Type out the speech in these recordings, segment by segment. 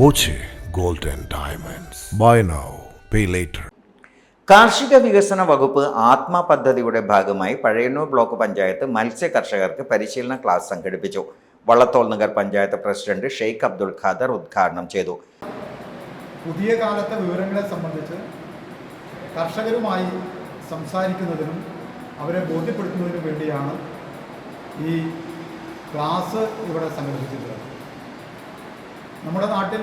Boche gold diamonds. Buy now pay later. കാർഷിക വികസന വകുപ്പ് ആത്മ പദ്ധതിയുടെ ഭാഗമായി പഴയന്നൂർ ബ്ലോക്ക് പഞ്ചായത്ത് മത്സ്യ കർഷകർക്ക് പരിശീലന ക്ലാസ് സംഘടിപ്പിച്ചു. വള്ളത്തോൾ നഗർ പഞ്ചായത്ത് പ്രസിഡന്റ് ഷെയ്ഖ് അബ്ദുൾ ഖാദർ ഉദ്ഘാടനം ചെയ്തു. പുതിയ കാലത്തെ വിവരങ്ങളെ സംബന്ധിച്ച് കർഷകരുമായി സംസാരിക്കുന്നതിനും അവരെ ബോധ്യപ്പെടുത്തുന്നതിനും വേണ്ടിയാണ് ഈ ക്ലാസ് ഇവിടെ സംഘടിപ്പിച്ചിട്ടുള്ളത്. നമ്മുടെ നാട്ടിൽ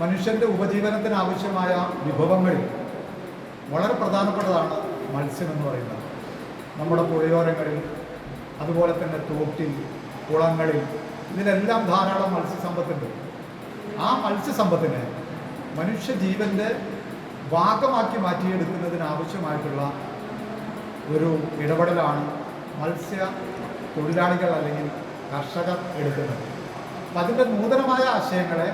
മനുഷ്യന്റെ ഉപജീവനത്തിന് ആവശ്യമായ വിഭവങ്ങൾ വളരെ പ്രധാനപ്പെട്ടതാണ് മത്സ്യം എന്ന് പറയുന്നത്. നമ്മുടെ പുഴയോരങ്ങളിൽ അതുപോലെ തന്നെ തോട്ടിൽ കുളങ്ങളിൽ ഇതിലെല്ലാം ധാരാളം മത്സ്യസമ്പത്തുണ്ട്. ആ മത്സ്യസമ്പത്തിനെ മനുഷ്യജീവന്റെ ഭാഗമാക്കി മാറ്റിയെടുക്കുന്നതിനാവശ്യമായിട്ടുള്ള ഒരു ഇടപെടലാണ് മത്സ്യ തൊഴിലാളികൾ അല്ലെങ്കിൽ കർഷകർ എടുക്കുന്നത്. അപ്പം അതിന്റെ നൂതനമായ ആശയങ്ങളെ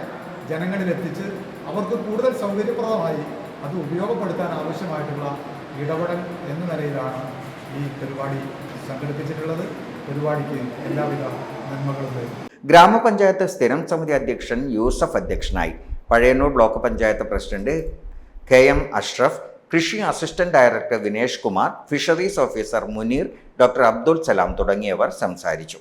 ജനങ്ങളിലെത്തിച്ച് അവർക്ക് കൂടുതൽ സൗകര്യപ്രദമായി അത് ഉപയോഗപ്പെടുത്താൻ ആവശ്യമായിട്ടുള്ള ഇടപെടൽ എന്ന നിലയിലാണ് ഈ പരിപാടി സംഘടിപ്പിച്ചിട്ടുള്ളത്. പരിപാടിക്ക് എല്ലാവിധ നന്മകളും ഗ്രാമപഞ്ചായത്ത് സ്ഥിരം സമിതി അധ്യക്ഷൻ യൂസഫ് അധ്യക്ഷനായി. Pazhayannur block panchayat president K M Ashraf കൃഷി assistant director Vinesh Kumar fisheries officer Muneer doctor Abdul Salam തുടങ്ങിയവർ സംസാരിച്ചു.